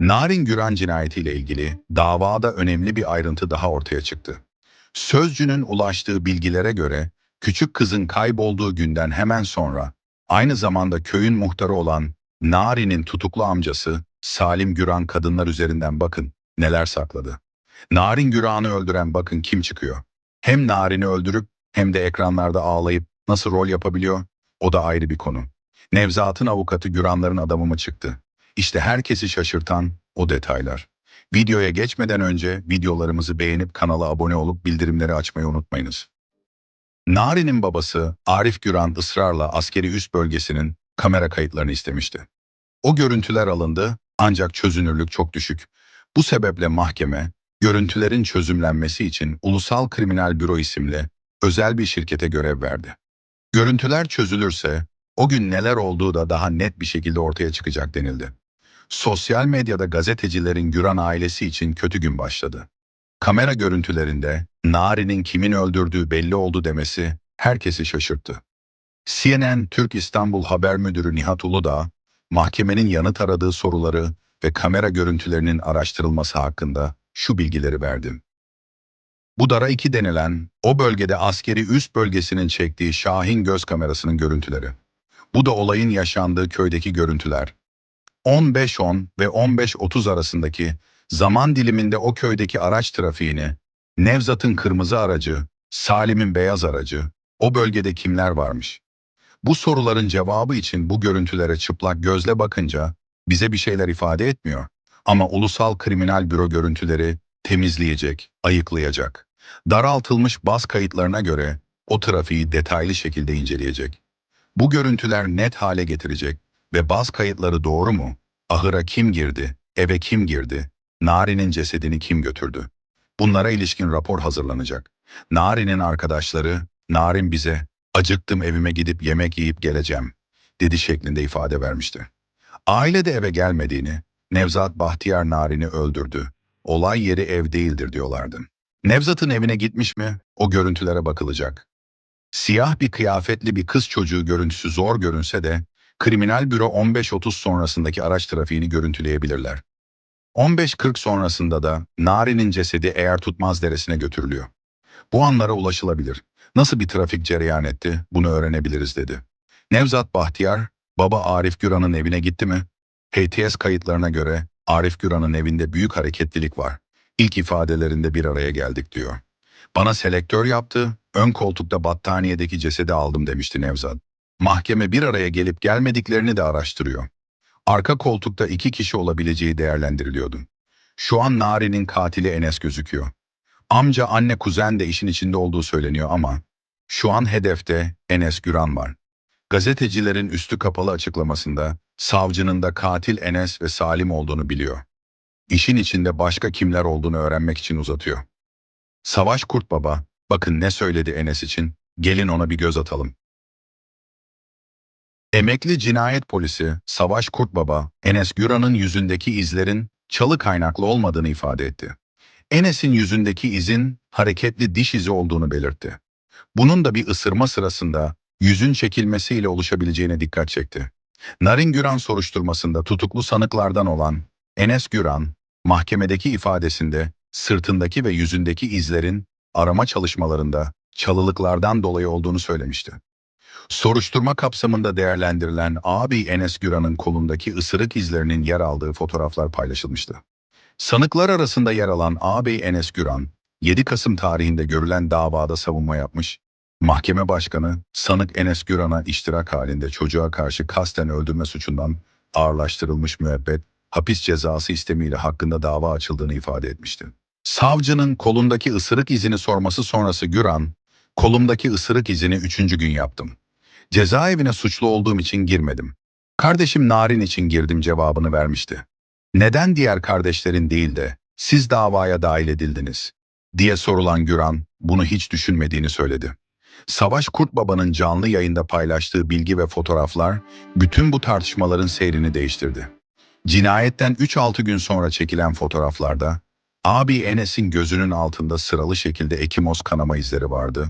Narin Güran cinayetiyle ilgili davada önemli bir ayrıntı daha ortaya çıktı. Sözcünün ulaştığı bilgilere göre küçük kızın kaybolduğu günden hemen sonra aynı zamanda köyün muhtarı olan Nari'nin tutuklu amcası Salim Güran kadınlar üzerinden bakın neler sakladı. Narin Güran'ı öldüren bakın kim çıkıyor. Hem Narin'i öldürüp hem de ekranlarda ağlayıp nasıl rol yapabiliyor o da ayrı bir konu. Nevzat'ın avukatı Güranların adamı mı çıktı? İşte herkesi şaşırtan o detaylar. Videoya geçmeden önce videolarımızı beğenip kanala abone olup bildirimleri açmayı unutmayınız. Nari'nin babası Arif Güran ısrarla askeri üst bölgesinin kamera kayıtlarını istemişti. O görüntüler alındı ancak çözünürlük çok düşük. Bu sebeple mahkeme görüntülerin çözümlenmesi için Ulusal Kriminal Büro isimli özel bir şirkete görev verdi. Görüntüler çözülürse o gün neler olduğu da daha net bir şekilde ortaya çıkacak denildi. Sosyal medyada gazetecilerin Güran ailesi için kötü gün başladı. Kamera görüntülerinde Nari'nin kimin öldürdüğü belli oldu demesi herkesi şaşırttı. CNN Türk İstanbul Haber Müdürü Nihat Uludağ, mahkemenin yanıt aradığı soruları ve kamera görüntülerinin araştırılması hakkında şu bilgileri verdi. Bu Dara 2 denilen o bölgede askeri üst bölgesinin çektiği Şahin göz kamerasının görüntüleri. Bu da olayın yaşandığı köydeki görüntüler. 15.10 ve 15.30 arasındaki zaman diliminde o köydeki araç trafiğini, Nevzat'ın kırmızı aracı, Salim'in beyaz aracı, o bölgede kimler varmış? Bu soruların cevabı için bu görüntülere çıplak gözle bakınca bize bir şeyler ifade etmiyor. Ama Ulusal Kriminal Büro görüntüleri temizleyecek, ayıklayacak. Daraltılmış baz kayıtlarına göre o trafiği detaylı şekilde inceleyecek. Bu görüntüler net hale getirecek ve baz kayıtları doğru mu? Ahıra kim girdi? Eve kim girdi? Nari'nin cesedini kim götürdü? Bunlara ilişkin rapor hazırlanacak. Nari'nin arkadaşları, Narin bize acıktım evime gidip yemek yiyip geleceğim dedi şeklinde ifade vermişti. Aile de eve gelmediğini, Nevzat Bahtiyar Narin'i öldürdü. Olay yeri ev değildir diyorlardı. Nevzat'ın evine gitmiş mi? O görüntülere bakılacak. Siyah bir kıyafetli bir kız çocuğu görüntüsü zor görünse de kriminal büro 15.30 sonrasındaki araç trafiğini görüntüleyebilirler. 15.40 sonrasında da Nari'nin cesedi eğer tutmaz deresine götürülüyor. Bu anlara ulaşılabilir. Nasıl bir trafik cereyan etti bunu öğrenebiliriz dedi. Nevzat Bahtiyar, baba Arif Güran'ın evine gitti mi? HTS kayıtlarına göre Arif Güran'ın evinde büyük hareketlilik var. İlk ifadelerinde bir araya geldik diyor. Bana selektör yaptı, ön koltukta battaniyedeki cesedi aldım demişti Nevzat. Mahkeme bir araya gelip gelmediklerini de araştırıyor. Arka koltukta iki kişi olabileceği değerlendiriliyordu. Şu an Nari'nin katili Enes gözüküyor. Amca, anne, kuzen de işin içinde olduğu söyleniyor ama şu an hedefte Enes Güran var. Gazetecilerin üstü kapalı açıklamasında savcının da katil Enes ve Salim olduğunu biliyor. İşin içinde başka kimler olduğunu öğrenmek için uzatıyor. Savaş Kurt Baba, bakın ne söyledi Enes için, gelin ona bir göz atalım. Emekli cinayet polisi Savaş Kurt Baba, Enes Güran'ın yüzündeki izlerin çalı kaynaklı olmadığını ifade etti. Enes'in yüzündeki izin hareketli diş izi olduğunu belirtti. Bunun da bir ısırma sırasında yüzün çekilmesiyle oluşabileceğine dikkat çekti. Narin Güran soruşturmasında tutuklu sanıklardan olan Enes Güran, mahkemedeki ifadesinde sırtındaki ve yüzündeki izlerin arama çalışmalarında çalılıklardan dolayı olduğunu söylemişti. Soruşturma kapsamında değerlendirilen abi Enes Güran'ın kolundaki ısırık izlerinin yer aldığı fotoğraflar paylaşılmıştı. Sanıklar arasında yer alan ağabey Enes Güran, 7 Kasım tarihinde görülen davada savunma yapmış, mahkeme başkanı sanık Enes Güran'a iştirak halinde çocuğa karşı kasten öldürme suçundan ağırlaştırılmış müebbet, hapis cezası istemiyle hakkında dava açıldığını ifade etmişti. Savcının kolundaki ısırık izini sorması sonrası Güran, kolumdaki ısırık izini üçüncü gün yaptım. Cezaevine suçlu olduğum için girmedim. Kardeşim Narin için girdim cevabını vermişti. Neden diğer kardeşlerin değil de siz davaya dahil edildiniz? diye sorulan Güran bunu hiç düşünmediğini söyledi. Savaş Kurt Baba'nın canlı yayında paylaştığı bilgi ve fotoğraflar bütün bu tartışmaların seyrini değiştirdi. Cinayetten 3-6 gün sonra çekilen fotoğraflarda abi Enes'in gözünün altında sıralı şekilde ekimoz kanama izleri vardı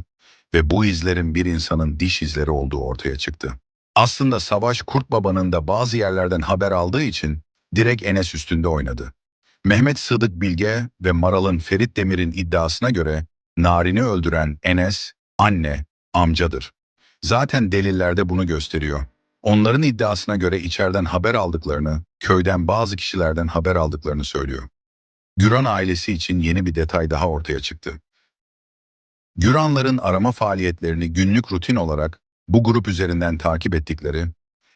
ve bu izlerin bir insanın diş izleri olduğu ortaya çıktı. Aslında Savaş Kurt Baba'nın da bazı yerlerden haber aldığı için direkt Enes üstünde oynadı. Mehmet Sıdık Bilge ve Maral'ın Ferit Demir'in iddiasına göre Narin'i öldüren Enes, anne, amcadır. Zaten delillerde bunu gösteriyor. Onların iddiasına göre içeriden haber aldıklarını, köyden bazı kişilerden haber aldıklarını söylüyor. Güran ailesi için yeni bir detay daha ortaya çıktı. Güranların arama faaliyetlerini günlük rutin olarak bu grup üzerinden takip ettikleri,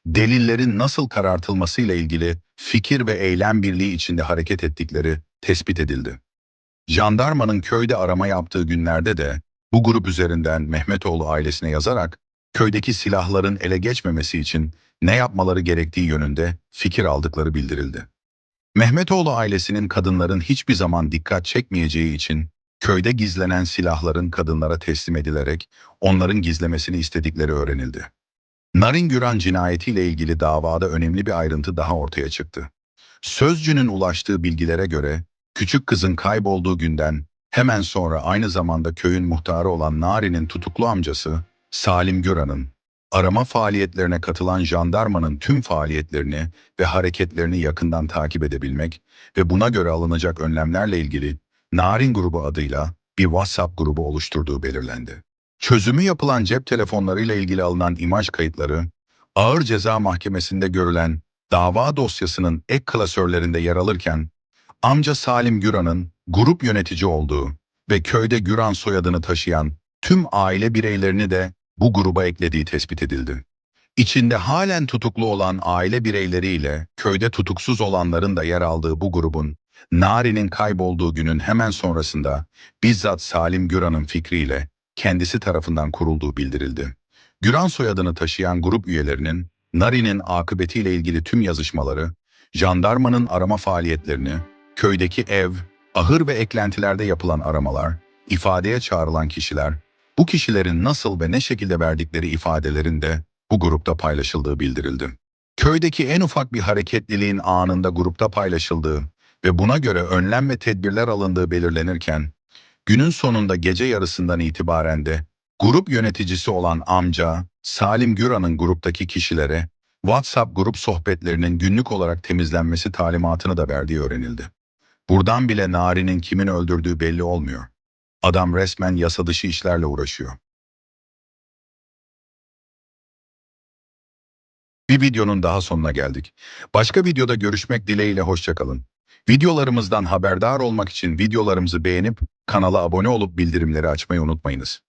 delillerin nasıl karartılmasıyla ilgili fikir ve eylem birliği içinde hareket ettikleri tespit edildi. Jandarmanın köyde arama yaptığı günlerde de bu grup üzerinden Mehmetoğlu ailesine yazarak köydeki silahların ele geçmemesi için ne yapmaları gerektiği yönünde fikir aldıkları bildirildi. Mehmetoğlu ailesinin kadınların hiçbir zaman dikkat çekmeyeceği için köyde gizlenen silahların kadınlara teslim edilerek onların gizlemesini istedikleri öğrenildi. Narin Güran cinayetiyle ilgili davada önemli bir ayrıntı daha ortaya çıktı. Sözcünün ulaştığı bilgilere göre küçük kızın kaybolduğu günden hemen sonra aynı zamanda köyün muhtarı olan Nari'nin tutuklu amcası Salim Güran'ın arama faaliyetlerine katılan jandarmanın tüm faaliyetlerini ve hareketlerini yakından takip edebilmek ve buna göre alınacak önlemlerle ilgili Narin grubu adıyla bir WhatsApp grubu oluşturduğu belirlendi. Çözümü yapılan cep telefonlarıyla ilgili alınan imaj kayıtları, ağır ceza mahkemesinde görülen dava dosyasının ek klasörlerinde yer alırken, amca Salim Güran'ın grup yönetici olduğu ve köyde Güran soyadını taşıyan tüm aile bireylerini de bu gruba eklediği tespit edildi. İçinde halen tutuklu olan aile bireyleriyle köyde tutuksuz olanların da yer aldığı bu grubun Nari'nin kaybolduğu günün hemen sonrasında bizzat Salim Güran'ın fikriyle kendisi tarafından kurulduğu bildirildi. Güran soyadını taşıyan grup üyelerinin Nari'nin akıbetiyle ilgili tüm yazışmaları, jandarmanın arama faaliyetlerini, köydeki ev, ahır ve eklentilerde yapılan aramalar, ifadeye çağrılan kişiler, bu kişilerin nasıl ve ne şekilde verdikleri ifadelerin de bu grupta paylaşıldığı bildirildi. Köydeki en ufak bir hareketliliğin anında grupta paylaşıldığı ve buna göre önlem ve tedbirler alındığı belirlenirken, günün sonunda gece yarısından itibaren de grup yöneticisi olan amca Salim Güran'ın gruptaki kişilere WhatsApp grup sohbetlerinin günlük olarak temizlenmesi talimatını da verdiği öğrenildi. Buradan bile Nari'nin kimin öldürdüğü belli olmuyor. Adam resmen yasa dışı işlerle uğraşıyor. Bir videonun daha sonuna geldik. Başka videoda görüşmek dileğiyle hoşçakalın. Videolarımızdan haberdar olmak için videolarımızı beğenip kanala abone olup bildirimleri açmayı unutmayınız.